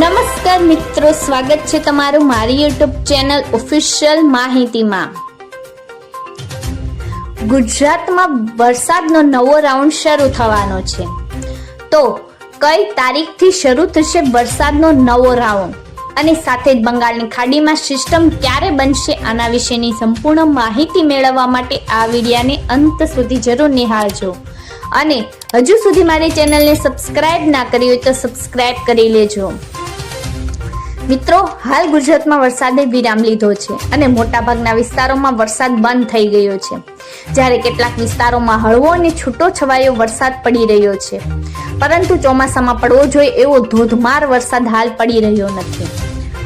નમસ્કાર મિત્રો, સ્વાગત છે તમારું મારી યુટ્યુબ ચેનલ ઓફિશિયલ માહિતીમાં. ગુજરાતમાં વરસાદનો નવો રાઉન્ડ શરૂ થવાનો છે. તો કઈ તારીખથી શરૂ થશે વરસાદનો નવો રાઉન્ડ અને સાથે જ બંગાળની ખાડીમાં સિસ્ટમ ક્યારે બનશે આના વિશેની સંપૂર્ણ માહિતી મેળવવા માટે આ વિડીયાને અંત સુધી જરૂર નિહાળજો. અને હજુ સુધી મારી ચેનલને સબસ્ક્રાઇબ ના કરી હોય તો સબસ્ક્રાઇબ કરી લેજો. મિત્રો, હાલ ગુજરાતમાં વરસાદે વિરામ લીધો છે અને મોટાભાગના વિસ્તારોમાં વરસાદ બંધ થઈ ગયો છે. જ્યારે કેટલાક વિસ્તારોમાં હળવો અને છૂટો છવાયો વરસાદ પડી રહ્યો છે. પરંતુ ચોમાસામાં પડવો જોઈએ એવો ધોધમાર વરસાદ હાલ પડી રહ્યો નથી.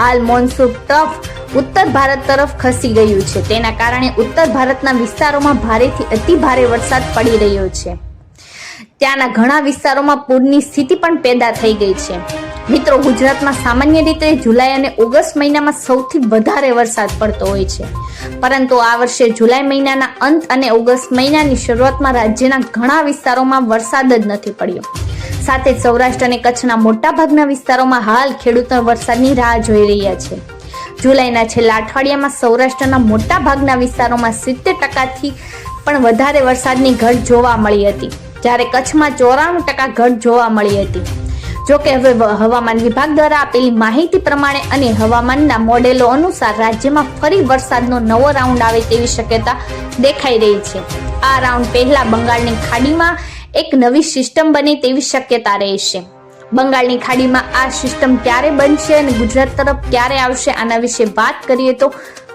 હાલ મોન્સૂન ટફ ઉત્તર ભારત તરફ ખસી ગયું છે. તેના કારણે ઉત્તર ભારતના વિસ્તારોમાં ભારેથી અતિ ભારે વરસાદ પડી રહ્યો છે. ત્યાંના ઘણા વિસ્તારોમાં પૂરની સ્થિતિ પણ પેદા થઈ ગઈ છે. મિત્રો, ગુજરાતમાં સામાન્ય રીતે જુલાઈ અને ઓગસ્ટ મહિનામાં સૌથી વધારે વરસાદ પડતો હોય છે. પરંતુ આ વર્ષે જુલાઈ મહિનાના અંત અને ઓગસ્ટ મહિનાની શરૂઆતમાં રાજ્યના ઘણા વિસ્તારોમાં વરસાદ જ નથી પડ્યો. સાથે સૌરાષ્ટ્ર અને કચ્છના મોટાભાગના વિસ્તારોમાં હાલ ખેડૂતો વરસાદની રાહ જોઈ રહ્યા છે. જુલાઈના છેલ્લા અઠવાડિયામાં સૌરાષ્ટ્રના મોટા ભાગના વિસ્તારોમાં સિત્તેર ટકાથી પણ વધારે વરસાદની ઘટ જોવા મળી હતી. જ્યારે કચ્છમાં ચોરાણું ટકા ઘટ જોવા મળી હતી. જોકે હવે હવામાન વિભાગ દ્વારા આપેલી માહિતી પ્રમાણે અને હવામાનના મોડેલો અનુસાર રાજ્યમાં ફરી વરસાદનો નવો રાઉન્ડ આવે તેવી શક્યતા દેખાઈ રહી છે. આ રાઉન્ડ પહેલા બંગાળની ખાડીમાં એક નવી સિસ્ટમ બને તેવી શક્યતા રહેશે. બંગાળની ખાડીમાં આ સિસ્ટમ ક્યારે બનશે અને ગુજરાત તરફ ક્યારે આવશે આના વિશે વાત કરીએ તો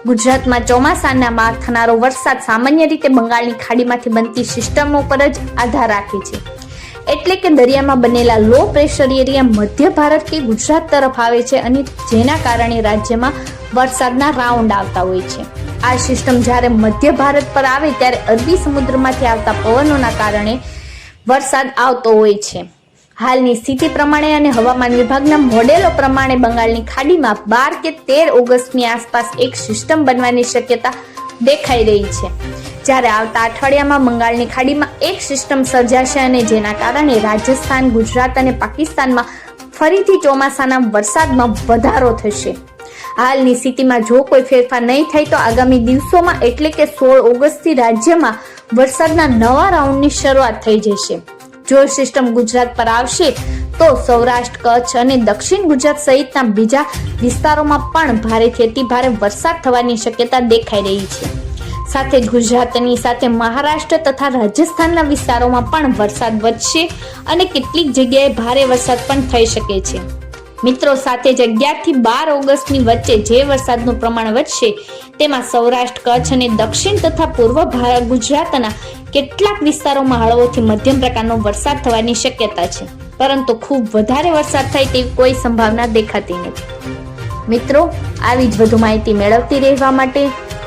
ગુજરાતમાં ચોમાસાનામાં થનારો વરસાદ સામાન્ય રીતે બંગાળની ખાડીમાંથી બનતી સિસ્ટમો પર જ આધાર રાખે છે. એટલે કે દરિયામાં બનેલા લો પ્રેશર એરિયા મધ્ય ભારત કે ગુજરાત તરફ આવે છે અને જેના કારણે રાજ્યમાં વરસાદના રાઉન્ડ આવતા હોય છે. આ સિસ્ટમ જ્યારે મધ્ય ભારત પર આવે ત્યારે અરબી સમુદ્રમાંથી આવતા પવનોના કારણે વરસાદ આવતો હોય છે. હાલની સ્થિતિ પ્રમાણે અને હવામાન વિભાગના મોડેલો પ્રમાણે બંગાળની ખાડીમાં બાર કે તેર ઓગસ્ટની આસપાસ એક સિસ્ટમ બનવાની શક્યતા દેખાઈ રહી છે. જ્યારે આવતા અઠવાડિયામાં બંગાળની ખાડીમાં એક સિસ્ટમ સર્જાશે અને જેના કારણે રાજસ્થાન, ગુજરાત અને પાકિસ્તાનમાં ફરીથી ચોમાસાના વરસાદમાં વધારો થશે. હાલની સ્થિતિમાં જો કોઈ ફેરફાર નહીં થાય તો આગામી દિવસોમાં એટલે કે સોળ ઓગસ્ટથી રાજ્યમાં વરસાદના નવા રાઉન્ડની શરૂઆત થઈ જશે. જો સિસ્ટમ ગુજરાત પર આવશે તો સૌરાષ્ટ્ર, કચ્છ અને દક્ષિણ ગુજરાત સહિતના બીજા વિસ્તારોમાં પણ ભારેથી અતિ ભારે વરસાદ થવાની શક્યતા દેખાઈ રહી છે. સાથે ગુજરાતની સાથે મહારાષ્ટ્ર તથા રાજસ્થાનના વિસ્તારોમાં પણ વરસાદ વધશે અને કેટલીક જગ્યાએ ભારે વરસાદ પણ થઈ શકે છે. મિત્રો, સાથે જ અગિયારથી બાર ઓગસ્ટની વચ્ચે જે વરસાદનું પ્રમાણ વધશે, તેમાં સૌરાષ્ટ્ર, કચ્છ અને દક્ષિણ તથા પૂર્વ ભારત ગુજરાતના કેટલાક વિસ્તારોમાં હળવોથી મધ્યમ પ્રકારનો વરસાદ થવાની શક્યતા છે. પરંતુ ખૂબ વધારે વરસાદ થાય તેવી કોઈ સંભાવના દેખાતી નથી. મિત્રો, આવી જ વધુ માહિતી મેળવતી રહેવા માટે